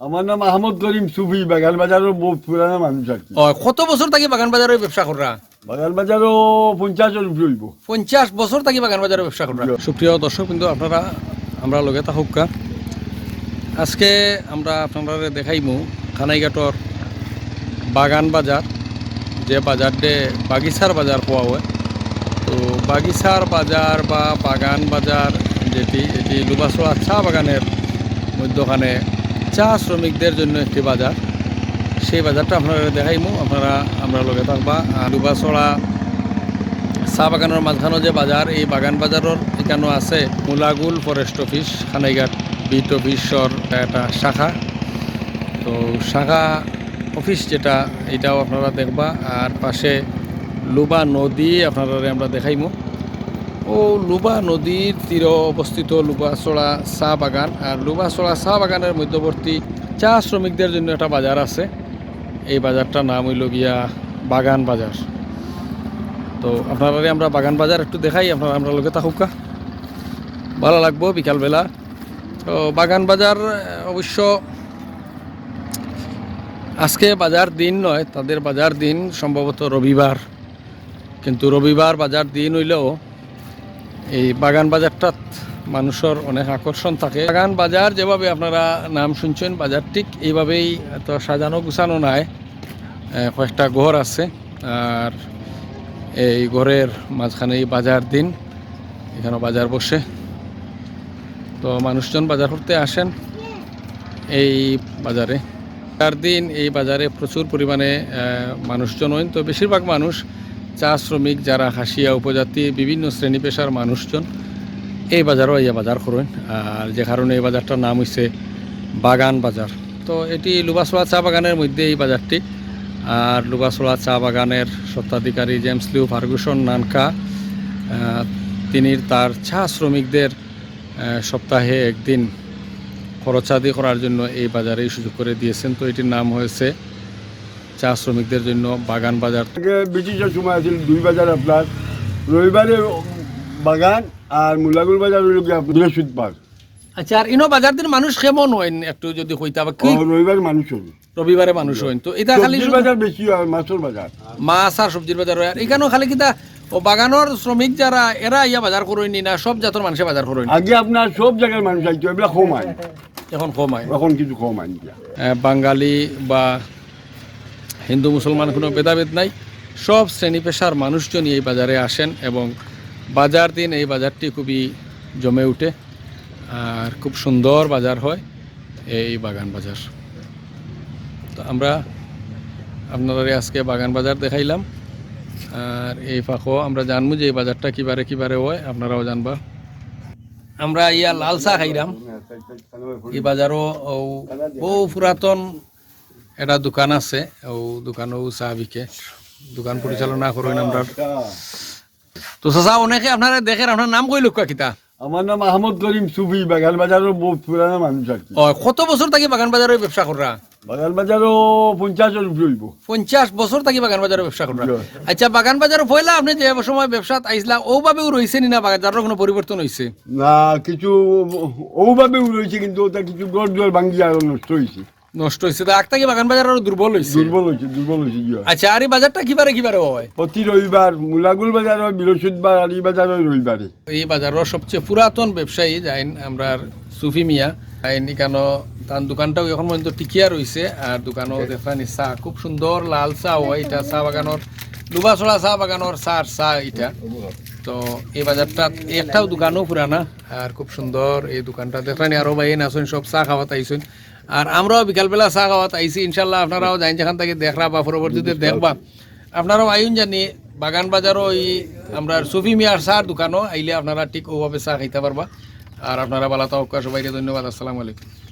আমার নাম আহমদ করিম সুফি বাগান বাজারের বহুত পুরানা মানুষ আর কি। কত বছর থাকি বাগান বাজারের ব্যবসা করা বাগান বাজারও উপরে হইব। পঞ্চাশ বছর থাকি বাগান বাজারের ব্যবসা করা সুপ্রিয় দর্শক কিন্তু আপনারা আমরা লগে থাকুকা আজকে আমরা আপনারা দেখাইমু খানাইঘাটর বাগান বাজার যে বাজারটে বাগিচার বাজার পাওয়া হয়। তো বাগিচার বাজার বা বাগান বাজার যেটি এটি লুবাসোড়া চা বাগানের মধ্যখানে চা শ্রমিকদের জন্য একটি বাজার। সেই বাজারটা আপনারা দেখাইমু। আপনারা, আমরা লগে থাকবা। লুবাসোড়া চাহ বাগানের মাঝখানো যে বাজার, এই বাগান বাজারের এখানে আছে Mulagul forest office, Khanaighat beat officer একটা শাখা। তো শাখা অফিস যেটা, এটাও আপনারা দেখবা। আর পাশে লুবা নদী আপনারা আমরা দেখাইমু। ও লুবা নদীর তীরে অবস্থিত লুবাচড়া চা বাগান। আর লুবাচড়া চা বাগানের মধ্যবর্তী চা শ্রমিকদের জন্য একটা বাজার আছে। এই বাজারটার নাম হইল গিয়া বাগান বাজার। তো আপনারা আমরা বাগান বাজার একটু দেখাই, আপনারা আমরা লোকে থাকুকা ভালো লাগবো বিকালবেলা। তো বাগান বাজার অবশ্য আজকে বাজার দিন নয়, তাদের বাজার দিন সম্ভবত রবিবার। কিন্তু রবিবার বাজার দিন হইলেও এই বাগান বাজারটাত মানুষের অনেক আকর্ষণ থাকে। বাগান বাজার যেভাবে আপনারা নাম শুনছেন, বাজার ঠিক এইভাবেই এত সাজানো গুছানো নাই। কয়েকটা ঘর আছে আর এই ঘরের মাঝখানে এই বাজার দিন, এখানে বাজার বসে। তো মানুষজন বাজার করতে আসেন এই বাজারে। চার দিন এই বাজারে প্রচুর পরিমাণে মানুষজন হন তো বেশিরভাগ মানুষ চা শ্রমিক যারা হাসিয়া উপজাতি, বিভিন্ন শ্রেণি পেশার মানুষজন, এই বাজারও ইয়া বাজার করেন। আর যে কারণে এই বাজারটার নাম হইছে বাগান বাজার। তো এটি লুবাসোলা চা বাগানের মধ্যে এই বাজারটি। আর লুবাসোলা চা বাগানের স্বত্বাধিকারী জেমস লিউ ফার্গুসন নানকা তিনি তার চা শ্রমিকদের সপ্তাহে একদিন খরচাদি করার জন্য এই বাজারে সুযোগ করে দিয়েছেন। তো এটির নাম হয়েছে চা শ্রমিকদের জন্য বাগান বাজার। ব্রিটিশের সময় আছিল দুই বাজার আপনার। রবিবারে বাগান আর মুলাগুল বাজার হইল বৃহস্পতিবার। আচ্ছা আর ইনো বাজার দিন মানুষ কেমন হইন একটু যদি কইতা বা কি? রবিবার মানুষ হবে রবিবারে মানুষ হইন। তো এটা খালি বাজার বেশি হয় মাছের বাজার। মাছ আর সবজির বাজার হয়। আর এখানেও খালি কিতা ও বাগানোর শ্রমিক যারা এরা ইয়া বাজার করইনি না সব জাতের মানুষে বাজার করইনি আগে আপনার সব জায়গার মানুষ আইতো এগুলা কম আয় এখন কম হয় এখন কিছু কম আহ, বাঙালি বা হিন্দু মুসলমান কোনো ভেদাভেদ নাই। সব শ্রেণি পেশার মানুষজনই এই বাজারে আসেন এবং বাজার দিন এই বাজারটি খুবই জমে উঠে আর খুব সুন্দর বাজার হয় এই বাগান বাজার। তো আমরা আপনারা আজকে বাগান বাজার দেখাইলাম। আর এই ফাঁকও আমরা জানব যে এই বাজারটা কিবারে কিবারে হয়, আপনারাও জানবা। আমরা ইয়া লাল চা খাইলাম। এই বাজারও বহু পুরাতন একটা দোকান আছে ও দোকানও চা বিকে। দোকান পরিচালনা করেন আমরা তো চাচা অনেকে আপনারা দেখেন আপনার নাম কই লোক কিতা আমার নাম আহমদ করিম সুফি বাগান বাজারের বহুত পুরানা মানুষ আর কি কত বছর থাকি বাগান বাজারের ব্যবসা করা বাগান বাজারও উপরে হইব পঞ্চাশ বছর থাকি বাগান বাজারের ব্যবসা করা আচ্ছা বাগান বাজার পয়লা আপনি যে সময় ব্যবসাত আইসলা ওভাবেও রয়েছে নি না বাজারের কোনো পরিবর্তন হয়েছে না কিছু ওভাবে রয়েছে কিন্তু ওটা কিছু গড় জল ভাঙ্গি আর নষ্ট হয়েছে নষ্ট হয়েছে তো আগটাকে বাগান বাজার আরও দুর্বল হয়েছে দুর্বল হয়েছে দুর্বল হয়েছে কি আচ্ছা আর এই বাজারটা কিবারে কিবারে হয়? প্রতি রবিবার মুলাগুল বাজার হয় বৃহস্পতিবার আর এই বাজার হয় রবিবারে। এই বাজারের সবচেয়ে পুরাতন ব্যবসায়ী যাইন আমরা সুফি মিয়া। আইন এখানো তার দোকানটাও এখন পর্যন্ত টিকিয়া রয়েছে আর দোকানও দেখানি চা খুব সুন্দর লাল চা হয়। এটা চা বাগানোর লুবাছড়া চা বাগানোর চার চা এটা। তো এই বাজারটা একটাও দোকানও পুরানা। আর খুব সুন্দর এই দোকানটা। দেখানি আরও ভাই আছেন সব চা খাওয়াতে আইসেন। আর আমরাও বিকালবেলা চা খাওয়াত আইসি ইনশাল্লাহ আপনারাও যাইন যেখান থেকে দেখরা বা পরবর্তীতে দেখবা। আপনারাও আইন জানি বাগান বাজারও এই আমরা সুফি মিয়ার চার দোকানও আইলে আপনারা ঠিক ওভাবে চা খাইতে পারবা। আর আপনারা বালা তাওকা সবাইকে ধন্যবাদ আসসালামু আলাইকুম।